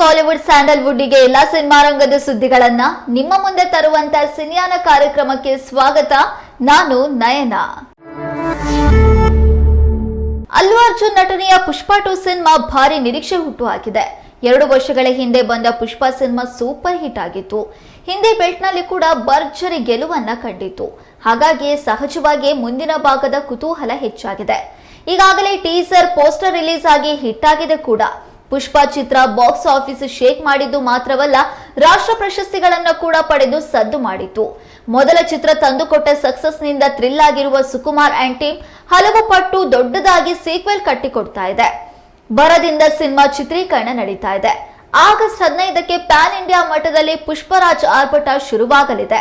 ಕಾಲಿವುಡ್ ಸ್ಯಾಂಡಲ್ವುಡ್ಗೆ ಎಲ್ಲಾ ಸಿನಿಮಾ ರಂಗದ ಸುದ್ದಿಗಳನ್ನ ನಿಮ್ಮ ಮುಂದೆ ತರುವಂತ ಸಿನಿಯಾನ ಕಾರ್ಯಕ್ರಮಕ್ಕೆ ಸ್ವಾಗತ. ನಾನು ನಯನ. ಅಲ್ಲು ಅರ್ಜುನ್ ನಟನೆಯ ಪುಷ್ಪ ಟು ಸಿನಿಮಾ ಭಾರಿ ನಿರೀಕ್ಷೆ ಹುಟ್ಟು ಹಾಕಿದೆ ಎರಡು ವರ್ಷಗಳ ಹಿಂದೆ ಬಂದ ಪುಷ್ಪ ಸಿನಿಮಾ ಸೂಪರ್ ಹಿಟ್ ಆಗಿತ್ತು. ಹಿಂದಿ ಬೆಲ್ಟ್ನಲ್ಲಿ ಕೂಡ ಭರ್ಜರಿ ಗೆಲುವನ್ನ ಕಂಡಿತು ಹಾಗಾಗಿ ಸಹಜವಾಗಿ ಮುಂದಿನ ಭಾಗದ ಕುತೂಹಲ ಹೆಚ್ಚಾಗಿದೆ. ಈಗಾಗಲೇ ಟೀಸರ್ ಪೋಸ್ಟರ್ ರಿಲೀಸ್ ಆಗಿ ಹಿಟ್ ಆಗಿದೆ ಕೂಡ. ಪುಷ್ಪ ಚಿತ್ರ ಬಾಕ್ಸ್ ಆಫೀಸ್ ಶೇಕ್ ಮಾಡಿದ್ದು ಮಾತ್ರವಲ್ಲ, ರಾಷ್ಟ್ರ ಪ್ರಶಸ್ತಿಗಳನ್ನು ಕೂಡ ಪಡೆದು ಸದ್ದು ಮಾಡಿತು ಮೊದಲ ಚಿತ್ರ ತಂದುಕೊಟ್ಟ ಸಕ್ಸಸ್ನಿಂದ ಥ್ರಿಲ್ ಆಗಿರುವ ಸುಕುಮಾರ್ ಅಂಡ್ ಟೀಮ್ ಹಲವು ಪಟ್ಟು ದೊಡ್ಡದಾಗಿ ಸೀಕ್ವೆಲ್ ಕಟ್ಟಿಕೊಡ್ತಾ ಇದೆ. ಬರದಿಂದ ಸಿನಿಮಾ ಚಿತ್ರೀಕರಣ ನಡೀತಾ ಇದೆ. ಆಗಸ್ಟ್ ಹದಿನೈದಕ್ಕೆ ಪ್ಯಾನ್ ಇಂಡಿಯಾ ಮಟ್ಟದಲ್ಲಿ ಪುಷ್ಪರಾಜ್ ಆರ್ಭಟ ಶುರುವಾಗಲಿದೆ.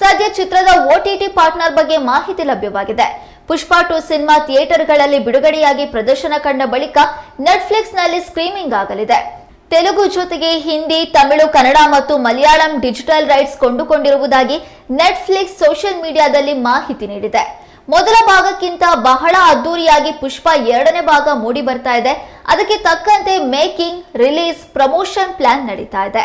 ಸದ್ಯ ಚಿತ್ರದ ಓಟಿಟಿ ಪಾರ್ಟ್ನರ್ ಬಗ್ಗೆ ಮಾಹಿತಿ ಲಭ್ಯವಾಗಿದೆ. ಪುಷ್ಪ ಟು ಸಿನಿಮಾ ಥಿಯೇಟರ್ಗಳಲ್ಲಿ ಬಿಡುಗಡೆಯಾಗಿ ಪ್ರದರ್ಶನ ಕಂಡ ಬಳಿಕ ನೆಟ್ಫ್ಲಿಕ್ಸ್ನಲ್ಲಿ ಸ್ಟ್ರೀಮಿಂಗ್ ಆಗಲಿದೆ. ತೆಲುಗು ಜೊತೆಗೆ ಹಿಂದಿ, ತಮಿಳು, ಕನ್ನಡ ಮತ್ತು ಮಲಯಾಳಂ ಡಿಜಿಟಲ್ ರೈಟ್ಸ್ ಕೊಂಡುಕೊಂಡಿರುವುದಾಗಿ ನೆಟ್ಫ್ಲಿಕ್ಸ್ ಸೋಷಿಯಲ್ ಮೀಡಿಯಾದಲ್ಲಿ ಮಾಹಿತಿ ನೀಡಿದೆ. ಮೊದಲ ಭಾಗಕ್ಕಿಂತ ಬಹಳ ಅದ್ದೂರಿಯಾಗಿ ಪುಷ್ಪ ಎರಡನೇ ಭಾಗ ಮೂಡಿ ಬರ್ತಾ ಇದೆ. ಅದಕ್ಕೆ ತಕ್ಕಂತೆ ಮೇಕಿಂಗ್, ರಿಲೀಸ್, ಪ್ರಮೋಷನ್ ಪ್ಲಾನ್ ನಡೀತಾ ಇದೆ.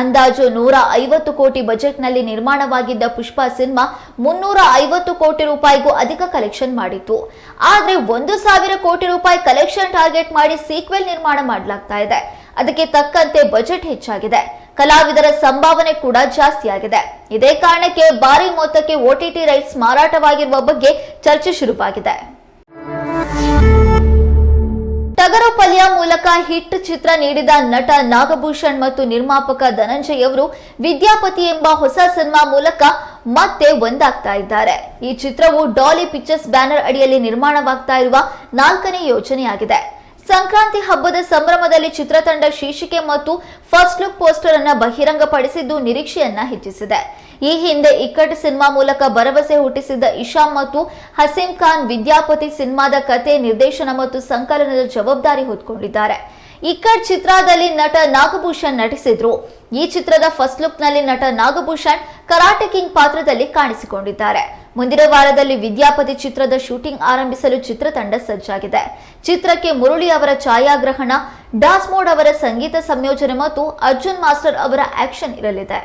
ಅಂದಾಜು ನೂರ ಐವತ್ತು ಕೋಟಿ ಬಜೆಟ್ನಲ್ಲಿ ನಿರ್ಮಾಣವಾಗಿದ್ದ ಪುಷ್ಪ ಸಿನಿಮಾ ಮುನ್ನೂರ ಐವತ್ತು ಕೋಟಿ ರೂಪಾಯಿಗೂ ಅಧಿಕ ಕಲೆಕ್ಷನ್ ಮಾಡಿತ್ತು. ಆದ್ರೆ ಒಂದು ಸಾವಿರ ಕೋಟಿ ರೂಪಾಯಿ ಕಲೆಕ್ಷನ್ ಟಾರ್ಗೆಟ್ ಮಾಡಿ ಸೀಕ್ವೆಲ್ ನಿರ್ಮಾಣ ಮಾಡಲಾಗ್ತಾ ಇದೆ. ಅದಕ್ಕೆ ತಕ್ಕಂತೆ ಬಜೆಟ್ ಹೆಚ್ಚಾಗಿದೆ. ಕಲಾವಿದರ ಸಂಭಾವನೆ ಕೂಡ ಜಾಸ್ತಿಯಾಗಿದೆ ಇದೇ ಕಾರಣಕ್ಕೆ ಭಾರಿ ಮೊತ್ತಕ್ಕೆ ಓಟಿಟಿ ರೈಟ್ಸ್ ಮಾರಾಟವಾಗಿರುವ ಬಗ್ಗೆ ಚರ್ಚೆ ಶುರುವಾಗಿದೆ. ಟಗರು ಪಲ್ಯ ಮೂಲಕ ಹಿಟ್ ಚಿತ್ರ ನೀಡಿದ ನಟ ನಾಗಭೂಷಣ್ ಮತ್ತು ನಿರ್ಮಾಪಕ ಧನಂಜಯ್ ಅವರು ವಿದ್ಯಾಪತಿ ಎಂಬ ಹೊಸ ಸಿನಿಮಾ ಮೂಲಕ ಮತ್ತೆ ಒಂದಾಗ್ತಾ ಇದ್ದಾರೆ. ಈ ಚಿತ್ರವು ಡಾಲಿ ಪಿಕ್ಚರ್ಸ್ ಬ್ಯಾನರ್ ಅಡಿಯಲ್ಲಿ ನಿರ್ಮಾಣವಾಗ್ತಾ ಇರುವ ನಾಲ್ಕನೇ ಯೋಜನೆಯಾಗಿದೆ. ಸಂಕ್ರಾಂತಿ ಹಬ್ಬದ ಸಂಭ್ರಮದಲ್ಲಿ ಚಿತ್ರತಂಡ ಶೀರ್ಷಿಕೆ ಮತ್ತು ಫಸ್ಟ್ ಲುಕ್ ಪೋಸ್ಟರ್ ಅನ್ನ ಬಹಿರಂಗಪಡಿಸಿದ್ದು ನಿರೀಕ್ಷೆಯನ್ನ ಹೆಚ್ಚಿಸಿದೆ. ಈ ಹಿಂದೆ ಇಕ್ಕಟ್ ಸಿನಿಮಾ ಮೂಲಕ ಭರವಸೆ ಹುಟ್ಟಿಸಿದ್ದ ಇಶಾ ಮತ್ತು ಹಸೀಂ ಖಾನ್ ವಿದ್ಯಾಪತಿ ಸಿನಿಮಾದ ಕತೆ, ನಿರ್ದೇಶನ ಮತ್ತು ಸಂಕಲನದ ಜವಾಬ್ದಾರಿ ಹೊತ್ಕೊಂಡಿದ್ದಾರೆ. ಇಕ್ಕಟ್ ಚಿತ್ರದಲ್ಲಿ ನಟ ನಾಗಭೂಷಣ್ ನಟಿಸಿದ್ರು. ಈ ಚಿತ್ರದ ಫಸ್ಟ್ ಲುಕ್ನಲ್ಲಿ ನಟ ನಾಗಭೂಷಣ್ ಕರಾಟೆ ಕಿಂಗ್ ಪಾತ್ರದಲ್ಲಿ ಕಾಣಿಸಿಕೊಂಡಿದ್ದಾರೆ. ಮುಂದಿನ ವಾರದಲ್ಲಿ ವಿದ್ಯಾಪತಿ ಚಿತ್ರದ ಶೂಟಿಂಗ್ ಆರಂಭಿಸಲು ಚಿತ್ರತಂಡ ಸಜ್ಜಾಗಿದೆ. ಚಿತ್ರಕ್ಕೆ ಮುರುಳಿ ಅವರ ಛಾಯಾಗ್ರಹಣ ಡಾಸ್ಮೋಡ್ ಅವರ ಸಂಗೀತ ಸಂಯೋಜನೆ ಮತ್ತು ಅರ್ಜುನ್ ಮಾಸ್ಟರ್ ಅವರ ಆಕ್ಷನ್ ಇರಲಿದೆ.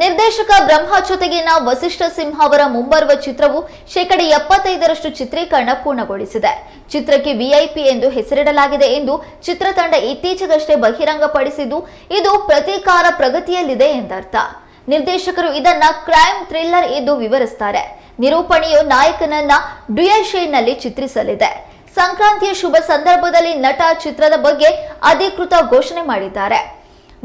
ನಿರ್ದೇಶಕ ಬ್ರಹ್ಮ ಜೊತೆಗಿನ ವಸಿಷ್ಠ ಸಿಂಹ ಅವರ ಮುಂಬರುವ ಚಿತ್ರವು ಶೇಕಡ ಎಪ್ಪತ್ತೈದರಷ್ಟು ಚಿತ್ರೀಕರಣ ಪೂರ್ಣಗೊಳಿಸಿದೆ. ಚಿತ್ರಕ್ಕೆ ವಿಐಪಿ ಎಂದು ಹೆಸರಿಡಲಾಗಿದೆ ಎಂದು ಚಿತ್ರತಂಡ ಇತ್ತೀಚೆಗಷ್ಟೇ ಬಹಿರಂಗಪಡಿಸಿದ್ದು, ಇದು ಪ್ರತೀಕಾರ ಪ್ರಗತಿಯಲ್ಲಿದೆ ಎಂದರ್ಥ. ನಿರ್ದೇಶಕರು ಇದನ್ನ ಕ್ರೈಮ್ ಥ್ರಿಲ್ಲರ್ ಎಂದು ವಿವರಿಸುತ್ತಾರೆ ನಿರೂಪಣೆಯು ನಾಯಕನನ್ನ ಡ್ಯುಯಲ್ನಲ್ಲಿ ಚಿತ್ರಿಸಲಿದೆ. ಸಂಕ್ರಾಂತಿಯ ಶುಭ ಸಂದರ್ಭದಲ್ಲಿ ನಟ ಚಿತ್ರದ ಬಗ್ಗೆ ಅಧಿಕೃತ ಘೋಷಣೆ ಮಾಡಿದ್ದಾರೆ.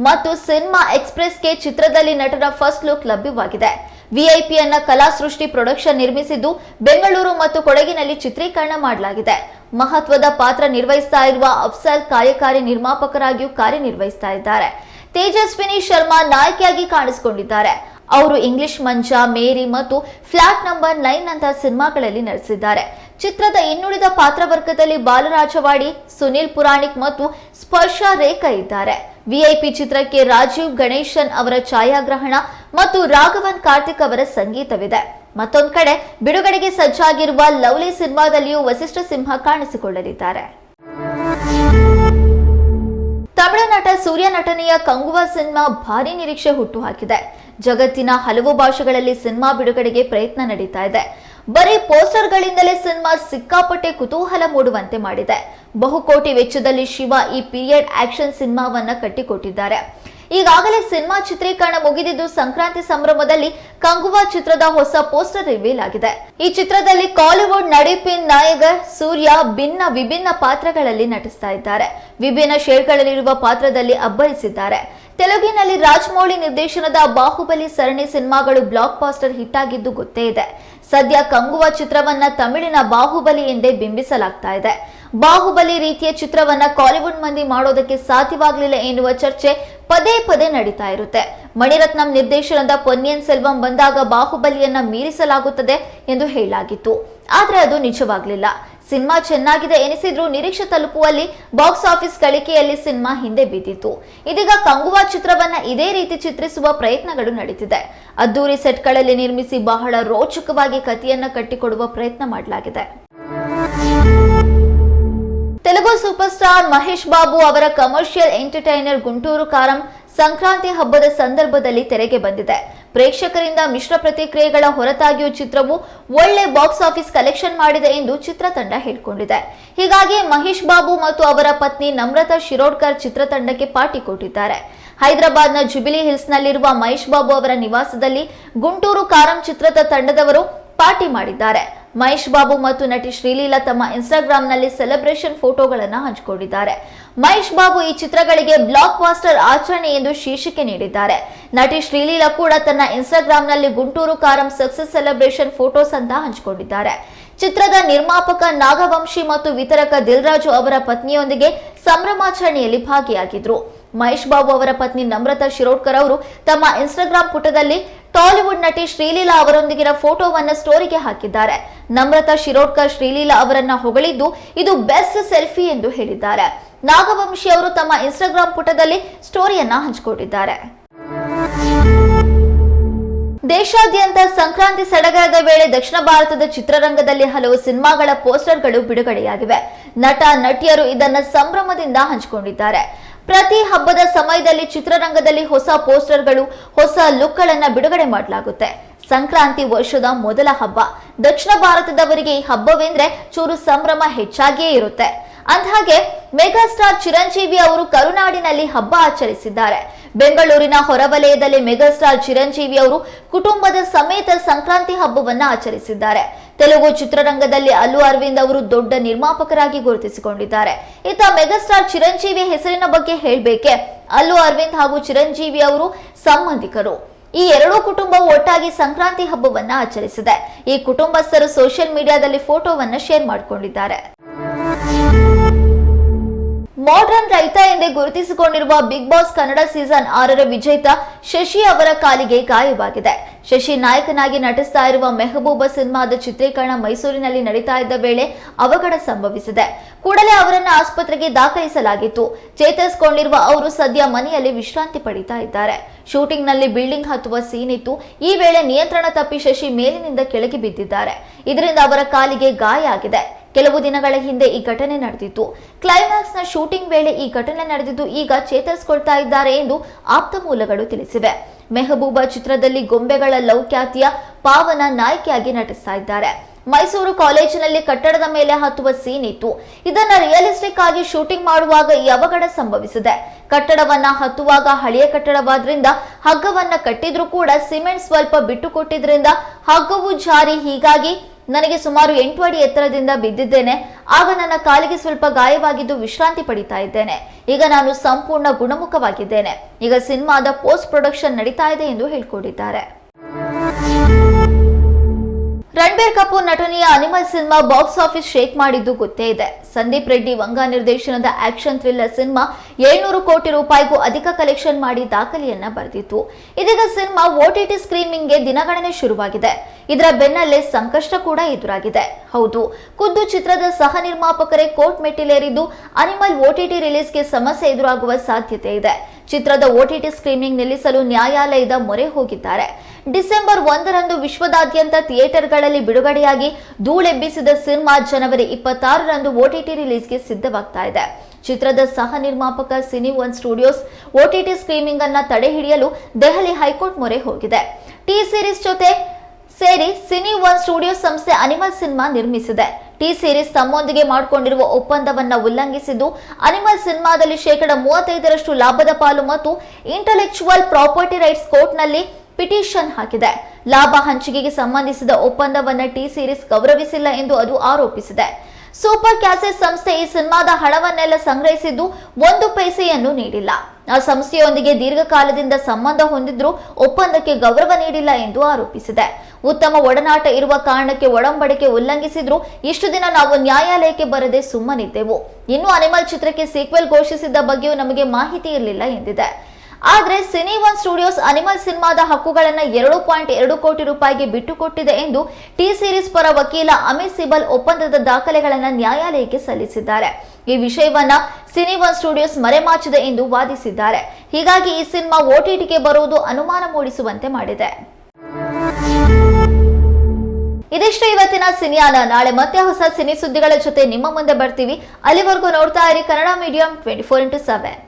ಮತ್ತು ಸಿನಿಮಾ ಎಕ್ಸ್ಪ್ರೆಸ್ಗೆ ಚಿತ್ರದಲ್ಲಿ ನಟರ ಫಸ್ಟ್ ಲುಕ್ ಲಭ್ಯವಾಗಿದೆ. ವಿಐಪಿಯನ್ನ ಕಲಾ ಸೃಷ್ಟಿ ಪ್ರೊಡಕ್ಷನ್ ನಿರ್ಮಿಸಿದ್ದು ಬೆಂಗಳೂರು ಮತ್ತು ಕೊಡಗಿನಲ್ಲಿ ಚಿತ್ರೀಕರಣ ಮಾಡಲಾಗಿದೆ. ಮಹತ್ವದ ಪಾತ್ರ ನಿರ್ವಹಿಸ್ತಾ ಇರುವ ಅಫ್ಸಲ್ ಕಾರ್ಯಕಾರಿ ನಿರ್ಮಾಪಕರಾಗಿಯೂ ಕಾರ್ಯನಿರ್ವಹಿಸ್ತಾ ಇದ್ದಾರೆ. ತೇಜಸ್ವಿನಿ ಶರ್ಮಾ ನಾಯಕಿಯಾಗಿ ಕಾಣಿಸಿಕೊಂಡಿದ್ದಾರೆ. ಅವರು ಇಂಗ್ಲಿಷ್ ಮಂಚ, ಮೇರಿ ಮತ್ತು ಫ್ಲಾಟ್ ನಂಬರ್ ನೈನ್ ಅಂತ ಸಿನಿಮಾಗಳಲ್ಲಿ ನಟಿಸಿದ್ದಾರೆ. ಚಿತ್ರದ ಇನ್ನುಳಿದ ಪಾತ್ರವರ್ಗದಲ್ಲಿ ಬಾಲರಾಜವಾಡಿ, ಸುನಿಲ್ ಪುರಾಣಿಕ್ ಮತ್ತು ಸ್ಪರ್ಶ ರೇಖಾ ಇದ್ದಾರೆ. ವಿಐಪಿ ಚಿತ್ರಕ್ಕೆ ರಾಜೀವ್ ಗಣೇಶನ್ ಅವರ ಛಾಯಾಗ್ರಹಣ ಮತ್ತು ರಾಘವನ್ ಕಾರ್ತಿಕ್ ಅವರ ಸಂಗೀತವಿದೆ. ಮತ್ತೊಂದು ಕಡೆ, ಬಿಡುಗಡೆಗೆ ಸಜ್ಜಾಗಿರುವ ಲವ್ಲಿ ಸಿನಿಮಾದಲ್ಲಿಯೂ ವಸಿಷ್ಠ ಸಿಂಹ ಕಾಣಿಸಿಕೊಳ್ಳಲಿದ್ದಾರೆ. ತಮಿಳು ನಟ, ಸೂರ್ಯ ನಟನೆಯ ಕಂಗುವ ಸಿನಿಮಾ ಭಾರಿ ನಿರೀಕ್ಷೆ ಹುಟ್ಟುಹಾಕಿದೆ ಜಗತ್ತಿನ ಹಲವು ಭಾಷೆಗಳಲ್ಲಿ ಸಿನಿಮಾ ಬಿಡುಗಡೆಗೆ ಪ್ರಯತ್ನ ನಡೀತಾ ಇದೆ. ಬರೀ ಪೋಸ್ಟರ್ಗಳಿಂದಲೇ ಸಿನಿಮಾ ಸಿಕ್ಕಾಪಟ್ಟೆ ಕುತೂಹಲ ಮೂಡುವಂತೆ ಮಾಡಿದೆ. ಬಹುಕೋಟಿ ವೆಚ್ಚದಲ್ಲಿ ಶಿವ ಈ ಪೀರಿಯಡ್ ಆಕ್ಷನ್ ಸಿನಿಮಾವನ್ನ ಕಟ್ಟಿಕೊಟ್ಟಿದ್ದಾರೆ. ಈಗಾಗಲೇ ಸಿನಿಮಾ ಚಿತ್ರೀಕರಣ ಮುಗಿದಿದ್ದು ಸಂಕ್ರಾಂತಿ ಸಂಭ್ರಮದಲ್ಲಿ ಕಂಗುವಾ ಚಿತ್ರದ ಹೊಸ ಪೋಸ್ಟರ್ ರಿವೀಲ್ ಆಗಿದೆ. ಈ ಚಿತ್ರದಲ್ಲಿ ಕಾಲಿವುಡ್ ನಡಿಪಿನ್ ನಾಯಕ ಸೂರ್ಯ ಭಿನ್ನ ವಿಭಿನ್ನ ಪಾತ್ರಗಳಲ್ಲಿ ನಟಿಸ್ತಾ ಇದ್ದಾರೆ. ವಿಭಿನ್ನ ಶೇಡ್ಗಳಲ್ಲಿರುವ ಪಾತ್ರದಲ್ಲಿ ಅಬ್ಬರಿಸಿದ್ದಾರೆ. ತೆಲುಗಿನಲ್ಲಿ ರಾಜಮೌಳಿ ನಿರ್ದೇಶನದ ಬಾಹುಬಲಿ ಸರಣಿ ಸಿನಿಮಾಗಳು ಬ್ಲಾಕ್ ಪಾಸ್ಟರ್ ಹಿಟ್ ಆಗಿದ್ದು ಗೊತ್ತೇ ಇದೆ. ಸದ್ಯ ಕಂಗುವ ಚಿತ್ರವನ್ನ ತಮಿಳಿನ ಬಾಹುಬಲಿ ಎಂದೇ ಬಿಂಬಿಸಲಾಗ್ತಾ ಇದೆ. ಬಾಹುಬಲಿ ರೀತಿಯ ಚಿತ್ರವನ್ನ ಕಾಲಿವುಡ್ ಮಂದಿ ಮಾಡೋದಕ್ಕೆ ಸಾಧ್ಯವಾಗಲಿಲ್ಲ ಎನ್ನುವ ಚರ್ಚೆ ಪದೇ ಪದೇ ನಡೀತಾ ಇರುತ್ತೆ. ಮಣಿರತ್ನಂ ನಿರ್ದೇಶನದ ಪೊನ್ನಿಯನ್ ಸೆಲ್ವಂ ಬಂದಾಗ ಬಾಹುಬಲಿಯನ್ನ ಮೀರಿಸಲಾಗುತ್ತದೆ ಎಂದು ಹೇಳಲಾಗಿತ್ತು. ಆದ್ರೆ ಅದು ನಿಜವಾಗ್ಲಿಲ್ಲ. ಸಿನಿಮಾ ಚೆನ್ನಾಗಿದೆ ಎನಿಸಿದ್ರು ನಿರೀಕ್ಷೆ ತಲುಪುವಲ್ಲಿ ಬಾಕ್ಸ್ ಆಫೀಸ್ ಗಳಿಕೆಯಲ್ಲಿ ಸಿನಿಮಾ ಹಿಂದೆ ಬಿದ್ದಿತ್ತು. ಇದೀಗ ಕಂಗುವ ಚಿತ್ರವನ್ನ ಇದೇ ರೀತಿ ಚಿತ್ರಿಸುವ ಪ್ರಯತ್ನಗಳು ನಡೀತಿದೆ. ಅದ್ದೂರಿ ಸೆಟ್ಗಳಲ್ಲಿ ನಿರ್ಮಿಸಿ ಬಹಳ ರೋಚಕವಾಗಿ ಕಥೆಯನ್ನ ಕಟ್ಟಿಕೊಡುವ ಪ್ರಯತ್ನ ಮಾಡಲಾಗಿದೆ. ತೆಲುಗು ತೆಲುಗು ಸೂಪರ್ ಸ್ಟಾರ್ ಮಹೇಶ್ ಬಾಬು ಅವರ ಕಮರ್ಷಿಯಲ್ ಎಂಟರ್ಟೈನರ್ ಗುಂಟೂರು ಕಾರಂ ಸಂಕ್ರಾಂತಿ ಹಬ್ಬದ ಸಂದರ್ಭದಲ್ಲಿ ತೆರೆಗೆ ಬಂದಿದೆ. ಪ್ರೇಕ್ಷಕರಿಂದ ಮಿಶ್ರ ಪ್ರತಿಕ್ರಿಯೆಗಳ ಹೊರತಾಗಿಯೂ ಚಿತ್ರವು ಒಳ್ಳೆ ಬಾಕ್ಸ್ ಆಫೀಸ್ ಕಲೆಕ್ಷನ್ ಮಾಡಿದೆ ಎಂದು ಚಿತ್ರತಂಡ ಹೇಳಿಕೊಂಡಿದೆ. ಹೀಗಾಗಿ ಮಹೇಶ್ ಬಾಬು ಮತ್ತು ಅವರ ಪತ್ನಿ ನಮ್ರತಾ ಶಿರೋಡ್ಕರ್ ಚಿತ್ರತಂಡಕ್ಕೆ ಪಾರ್ಟಿ ಕೊಟ್ಟಿದ್ದಾರೆ. ಹೈದರಾಬಾದ್ನ ಜುಬಿಲಿ ಹಿಲ್ಸ್ನಲ್ಲಿರುವ ಮಹೇಶ್ ಬಾಬು ಅವರ ನಿವಾಸದಲ್ಲಿ ಗುಂಟೂರು ಕಾರಂ ಚಿತ್ರದ ತಂಡದವರು ಪಾರ್ಟಿ ಮಾಡಿದ್ದಾರೆ. ಮಹೇಶ್ ಬಾಬು ಮತ್ತು ನಟಿ ಶ್ರೀಲೀಲಾ ತಮ್ಮ ಇನ್ಸ್ಟಾಗ್ರಾಂನಲ್ಲಿ ಸೆಲೆಬ್ರೇಷನ್ ಫೋಟೋಗಳನ್ನು ಹಂಚಿಕೊಂಡಿದ್ದಾರೆ. ಮಹೇಶ್ ಬಾಬು ಈ ಚಿತ್ರಗಳಿಗೆ ಬ್ಲಾಕ್ ಮಾಸ್ಟರ್ ಆಚರಣೆ ಎಂದು ಶೀರ್ಷಿಕೆ ನೀಡಿದ್ದಾರೆ. ನಟಿ ಶ್ರೀಲೀಲಾ ಕೂಡ ತನ್ನ ಇನ್ಸ್ಟಾಗ್ರಾಂನಲ್ಲಿ Guntur Kaaram success celebration photos ಅಂತ ಹಂಚಿಕೊಂಡಿದ್ದಾರೆ. ಚಿತ್ರದ ನಿರ್ಮಾಪಕ ನಾಗವಂಶಿ ಮತ್ತು ವಿತರಕ ದಿಲ್ರಾಜು ಅವರ ಪತ್ನಿಯೊಂದಿಗೆ ಸಂಭ್ರಮಾಚರಣೆಯಲ್ಲಿ ಭಾಗಿಯಾಗಿದ್ರು. ಮಹೇಶ್ ಬಾಬು ಅವರ ಪತ್ನಿ ನಮ್ರತಾ ಶಿರೋಡ್ಕರ್ ಅವರು ತಮ್ಮ ಇನ್ಸ್ಟಾಗ್ರಾಂ ಪುಟದಲ್ಲಿ ಟಾಲಿವುಡ್ ನಟಿ ಶ್ರೀಲೀಲಾ ಅವರೊಂದಿಗಿನ ಫೋಟೋವನ್ನ ಸ್ಟೋರಿಗೆ ಹಾಕಿದ್ದಾರೆ. ನಮ್ರತಾ ಶಿರೋಡ್ಕರ್ ಶ್ರೀಲೀಲಾ ಅವರನ್ನ ಹೊಗಳಿದ್ದು ಇದು ಬೆಸ್ಟ್ ಸೆಲ್ಫಿ ಎಂದು ಹೇಳಿದ್ದಾರೆ. ನಾಗವಂಶಿ ಅವರು ತಮ್ಮ ಇನ್ಸ್ಟಾಗ್ರಾಂ ಪುಟದಲ್ಲಿ ಸ್ಟೋರಿಯನ್ನ ಹಂಚಿಕೊಂಡಿದ್ದಾರೆ ದೇಶಾದ್ಯಂತ ಸಂಕ್ರಾಂತಿ ಸಡಗರದ ವೇಳೆ ದಕ್ಷಿಣ ಭಾರತದ ಚಿತ್ರರಂಗದಲ್ಲಿ ಹಲವು ಸಿನಿಮಾಗಳ ಪೋಸ್ಟರ್ಗಳು ಬಿಡುಗಡೆಯಾಗಿವೆ. ನಟ, ನಟಿಯರು ಇದನ್ನ ಸಂಭ್ರಮದಿಂದ ಹಂಚಿಕೊಂಡಿದ್ದಾರೆ. ಪ್ರತಿ ಹಬ್ಬದ ಸಮಯದಲ್ಲಿ ಚಿತ್ರರಂಗದಲ್ಲಿ ಹೊಸ ಪೋಸ್ಟರ್ಗಳು, ಹೊಸ ಲುಕ್ಗಳನ್ನ ಬಿಡುಗಡೆ ಮಾಡಲಾಗುತ್ತೆ. ಸಂಕ್ರಾಂತಿ ವರ್ಷದ ಮೊದಲ ಹಬ್ಬ. ದಕ್ಷಿಣ ಭಾರತದವರಿಗೆ ಈ ಹಬ್ಬವೆಂದ್ರೆ ಚೂರು ಸಂಭ್ರಮ ಹೆಚ್ಚಾಗಿಯೇ ಇರುತ್ತೆ. ಅಂದಹಾಗೆ, ಮೆಗಾಸ್ಟಾರ್ ಚಿರಂಜೀವಿ ಅವರು ಕರುನಾಡಿನಲ್ಲಿ ಹಬ್ಬ ಆಚರಿಸಿದ್ದಾರೆ. ಬೆಂಗಳೂರಿನ ಹೊರವಲಯದಲ್ಲಿ ಮೆಗಾಸ್ಟಾರ್ ಚಿರಂಜೀವಿ ಅವರು ಕುಟುಂಬದ ಸಮೇತ ಸಂಕ್ರಾಂತಿ ಹಬ್ಬವನ್ನ ಆಚರಿಸಿದ್ದಾರೆ. ತೆಲುಗು ಚಿತ್ರರಂಗದಲ್ಲಿ ಅಲ್ಲು ಅರವಿಂದ್ ಅವರು ದೊಡ್ಡ ನಿರ್ಮಾಪಕರಾಗಿ ಗುರುತಿಸಿಕೊಂಡಿದ್ದಾರೆ. ಇತ್ತ ಮೆಗಾಸ್ಟಾರ್ ಚಿರಂಜೀವಿ ಹೆಸರಿನ ಬಗ್ಗೆ ಹೇಳಬೇಕೆ? ಅಲ್ಲು ಅರವಿಂದ್ ಹಾಗೂ ಚಿರಂಜೀವಿ ಅವರು ಸಂಬಂಧಿಕರು. ಈ ಎರಡೂ ಕುಟುಂಬವು ಒಟ್ಟಾಗಿ ಸಂಕ್ರಾಂತಿ ಹಬ್ಬವನ್ನ ಆಚರಿಸಿದೆ. ಈ ಕುಟುಂಬಸ್ಥರು ಸೋಷಿಯಲ್ ಮೀಡಿಯಾದಲ್ಲಿ ಫೋಟೋವನ್ನ ಶೇರ್ ಮಾಡಿಕೊಂಡಿದ್ದಾರೆ. ಮಾಡರ್ನ್ ರೈತ ಎಂದೇ ಗುರುತಿಸಿಕೊಂಡಿರುವ ಬಿಗ್ ಬಾಸ್ ಕನ್ನಡ ಸೀಸನ್ ಆರರ ವಿಜೇತ ಶಶಿ ಅವರ ಕಾಲಿಗೆ ಗಾಯವಾಗಿದೆ. ಶಶಿ ನಾಯಕನಾಗಿ ನಟಿಸ್ತಾ ಇರುವ ಮೆಹಬೂಬ ಸಿನಿಮಾದ ಚಿತ್ರೀಕರಣ ಮೈಸೂರಿನಲ್ಲಿ ನಡೀತಾ ಇದ್ದ ವೇಳೆ ಅವಘಡ ಸಂಭವಿಸಿದೆ. ಕೂಡಲೇ ಅವರನ್ನು ಆಸ್ಪತ್ರೆಗೆ ದಾಖಲಿಸಲಾಗಿತ್ತು. ಚೇತರಿಸಿಕೊಂಡಿರುವ ಅವರು ಸದ್ಯ ಮನೆಯಲ್ಲಿ ವಿಶ್ರಾಂತಿ ಪಡಿತಾ ಇದ್ದಾರೆ. ಶೂಟಿಂಗ್ನಲ್ಲಿ ಬಿಲ್ಡಿಂಗ್ ಹತ್ತುವ ಸೀನ್ ಇತ್ತು. ಈ ವೇಳೆ ನಿಯಂತ್ರಣ ತಪ್ಪಿ ಶಶಿ ಮೇಲಿನಿಂದ ಕೆಳಗೆ ಬಿದ್ದಿದ್ದಾರೆ. ಇದರಿಂದ ಅವರ ಕಾಲಿಗೆ ಗಾಯ ಆಗಿದೆ. ಕೆಲವು ದಿನಗಳ ಹಿಂದೆ ಈ ಘಟನೆ ನಡೆದಿತ್ತು. ಕ್ಲೈಮ್ಯಾಕ್ಸ್ನ ಶೂಟಿಂಗ್ ವೇಳೆ ಈ ಘಟನೆ ನಡೆದಿದ್ದು ಈಗ ಚೇತರಿಸಿಕೊಳ್ತಾ ಇದ್ದಾರೆ ಎಂದು ಆಪ್ತ ಮೂಲಗಳು ತಿಳಿಸಿವೆ. ಮೆಹಬೂಬಾ ಚಿತ್ರದಲ್ಲಿ ಗೊಂಬೆಗಳ ಲವ್ ಖ್ಯಾತಿಯ ಪಾವನ ನಾಯಕಿಯಾಗಿ ನಟಿಸ್ತಾ ಇದ್ದಾರೆ. ಮೈಸೂರು ಕಾಲೇಜಿನಲ್ಲಿ ಕಟ್ಟಡದ ಮೇಲೆ ಹತ್ತುವ ಸೀನ್ ಇತ್ತು. ಇದನ್ನ ರಿಯಲಿಸ್ಟಿಕ್ ಆಗಿ ಶೂಟಿಂಗ್ ಮಾಡುವಾಗ ಈ ಅವಘಡ ಸಂಭವಿಸಿದೆ. ಕಟ್ಟಡವನ್ನ ಹತ್ತುವಾಗ ಹಳೆಯ ಕಟ್ಟಡವಾದ್ರಿಂದ ಹಗ್ಗವನ್ನ ಕಟ್ಟಿದ್ರೂ ಕೂಡ ಸಿಮೆಂಟ್ ಸ್ವಲ್ಪ ಬಿಟ್ಟು ಕೊಟ್ಟಿದ್ರಿಂದ ಹಗ್ಗವು ಜಾರಿ ಹೀಗಾಗಿ ನನಗೆ ಸುಮಾರು ಎಂಟು ಅಡಿ ಎತ್ತರದಿಂದ ಬಿದ್ದಿದ್ದೇನೆ. ಆಗ ನನ್ನ ಕಾಲಿಗೆ ಸ್ವಲ್ಪ ಗಾಯವಾಗಿದ್ದು ವಿಶ್ರಾಂತಿ ಪಡಿತಾ ಇದ್ದೇನೆ. ಈಗ ನಾನು ಸಂಪೂರ್ಣ ಗುಣಮುಖವಾಗಿದ್ದೇನೆ. ಈಗ ಸಿನಿಮಾದ ಪೋಸ್ಟ್ ಪ್ರೊಡಕ್ಷನ್ ನಡೀತಾ ಇದೆ ಎಂದು ಹೇಳ್ಕೊಂಡಿದ್ದಾರೆ. ರಣಬೀರ್ ಕಪೂರ್ ನಟನೆಯ Animal cinema box office shake ಮಾಡಿದ್ದು ಗೊತ್ತೇ ಇದೆ. ಸಂದೀಪ್ ರೆಡ್ಡಿ ವಂಗ ನಿರ್ದೇಶನದ ಆಕ್ಷನ್ ಥ್ರಿಲ್ಲರ್ ಸಿನಿಮಾ ಏಳ್ನೂರು ಕೋಟಿ ರೂಪಾಯಿಗೂ ಅಧಿಕ ಕಲೆಕ್ಷನ್ ಮಾಡಿ ದಾಖಲೆಯನ್ನ ಬರೆದಿತ್ತು. ಇದೀಗ ಸಿನಿಮಾ ಓಟಿಟಿ ಸ್ಕ್ರೀನಿಂಗ್ಗೆ ದಿನಗಣನೆ ಶುರುವಾಗಿದೆ. ಇದರ ಬೆನ್ನಲ್ಲೇ ಸಂಕಷ್ಟ ಕೂಡ ಎದುರಾಗಿದೆ. ಹೌದು, ಖುದ್ದು ಚಿತ್ರದ ಸಹ ನಿರ್ಮಾಪಕರೇ ಕೋರ್ಟ್ ಮೆಟ್ಟಿಲೇರಿದ್ದು ಅನಿಮಲ್ ಓಟಿಟಿ ರಿಲೀಸ್ಗೆ ಸಮಸ್ಯೆ ಎದುರಾಗುವ ಸಾಧ್ಯತೆ ಇದೆ. ಚಿತ್ರದ ಓಟಿಟಿ ಸ್ಕ್ರೀನಿಂಗ್ ನಿಲ್ಲಿಸಲು ನ್ಯಾಯಾಲಯದ ಮೊರೆ ಹೋಗಿದ್ದಾರೆ. ಡಿಸೆಂಬರ್ ಒಂದರಂದು ವಿಶ್ವದಾದ್ಯಂತ ಥಿಯೇಟರ್ಗಳಲ್ಲಿ ಬಿಡುಗಡೆಯಾಗಿ ಧೂಳೆಬ್ಬಿಸಿದ ಸಿನಿಮಾ ಜನವರಿ ಇಪ್ಪತ್ತಾರರಂದು ಓಟಿಟಿ ರಿಲೀಸ್ಗೆ ಸಿದ್ಧವಾಗ್ತಾ ಇದೆ. ಚಿತ್ರದ ಸಹ ನಿರ್ಮಾಪಕ Cine One Studios OTT streaming ಅನ್ನ ತಡೆ ಹಿಡಿಯಲು ದೆಹಲಿ ಹೈಕೋರ್ಟ್ ಮೊರೆ ಹೋಗಿದೆ. ಟಿ ಸೀರೀಸ್ ಜೊತೆ ಸೇರಿ ಸಿನಿ ಒನ್ ಸ್ಟುಡಿಯೋ ಸಂಸ್ಥೆ ಅನಿಮಲ್ ಸಿನಿಮಾ ನಿರ್ಮಿಸಿದೆ. ಟಿ ಸೀರೀಸ್ ತಮ್ಮೊಂದಿಗೆ ಮಾಡಿಕೊಂಡಿರುವ ಒಪ್ಪಂದವನ್ನ ಉಲ್ಲಂಘಿಸಿದ್ದು, ಅನಿಮಲ್ ಸಿನಿಮಾದಲ್ಲಿ ಶೇಕಡ ಮೂವತ್ತೈದರಷ್ಟು ಲಾಭದ ಪಾಲು ಮತ್ತು ಇಂಟಲೆಕ್ಚುವಲ್ ಪ್ರಾಪರ್ಟಿ ರೈಟ್ಸ್ ಕೋರ್ಟ್ನಲ್ಲಿ ಪಿಟಿಷನ್ ಹಾಕಿದೆ. ಲಾಭ ಹಂಚಿಕೆಗೆ ಸಂಬಂಧಿಸಿದ ಒಪ್ಪಂದವನ್ನು ಟಿ ಸೀರೀಸ್ ಗೌರವಿಸಿಲ್ಲ ಎಂದು ಅದು ಆರೋಪಿಸಿದೆ. ಸೂಪರ್ ಕ್ಯಾಸೆಟ್ ಸಂಸ್ಥೆ ಈ ಸಿನಿಮಾದ ಹಣವನ್ನೆಲ್ಲ ಸಂಗ್ರಹಿಸಿದ್ದು ಒಂದು ಪೈಸೆಯನ್ನು ನೀಡಿಲ್ಲ. ಆ ಸಂಸ್ಥೆಯೊಂದಿಗೆ ದೀರ್ಘಕಾಲದಿಂದ ಸಂಬಂಧ ಹೊಂದಿದ್ರೂ ಒಪ್ಪಂದಕ್ಕೆ ಗೌರವ ನೀಡಿಲ್ಲ ಎಂದು ಆರೋಪಿಸಿದೆ. ಉತ್ತಮ ಒಡನಾಟ ಇರುವ ಕಾರಣಕ್ಕೆ ಒಡಂಬಡಿಕೆ ಉಲ್ಲಂಘಿಸಿದ್ರು ಇಷ್ಟು ದಿನ ನಾವು ನ್ಯಾಯಾಲಯಕ್ಕೆ ಬರದೆ ಸುಮ್ಮನಿದ್ದೆವು. ಇನ್ನು ಅನಿಮಲ್ ಚಿತ್ರಕ್ಕೆ ಸೀಕ್ವೆಲ್ ಘೋಷಿಸಿದ್ದ ಬಗ್ಗೆಯೂ ನಮಗೆ ಮಾಹಿತಿ ಇರಲಿಲ್ಲ ಎಂದಿದೆ. ಆದ್ರೆ ಸಿನಿ ಒನ್ ಸ್ಟುಡಿಯೋಸ್ ಅನಿಮಲ್ ಸಿನಿಮಾದ ಹಕ್ಕುಗಳನ್ನ ಎರಡು ಪಾಯಿಂಟ್ ಎರಡು ಕೋಟಿ ರೂಪಾಯಿಗೆ ಬಿಟ್ಟುಕೊಟ್ಟಿದೆ ಎಂದು ಟಿ ಸೀರೀಸ್ ಪರ ವಕೀಲ ಅಮಿತ್ ಸಿಬಲ್ ಒಪ್ಪಂದದ ದಾಖಲೆಗಳನ್ನು ನ್ಯಾಯಾಲಯಕ್ಕೆ ಸಲ್ಲಿಸಿದ್ದಾರೆ. ಈ ವಿಷಯವನ್ನ ಸಿನಿ ಒನ್ ಸ್ಟುಡಿಯೋಸ್ ಮರೆಮಾಚಿದೆ ಎಂದು ವಾದಿಸಿದ್ದಾರೆ. ಹೀಗಾಗಿ ಈ ಸಿನಿಮಾ ಓಟಿಟಿಗೆ ಬರುವುದು ಅನುಮಾನ ಮೂಡಿಸುವಂತೆ ಮಾಡಿದೆ. ಇದಿಷ್ಟು ಇವತ್ತಿನ ಸಿನಿಯಾನ ನಾಳೆ ಮತ್ತೆ ಹೊಸ ಸಿನಿ ಸುದ್ದಿಗಳ ಜೊತೆ ನಿಮ್ಮ ಮುಂದೆ ಬರ್ತೀವಿ. ಅಲ್ಲಿವರೆಗೂ ನೋಡ್ತಾ ಇರಿ Kannada medium twenty four into seven.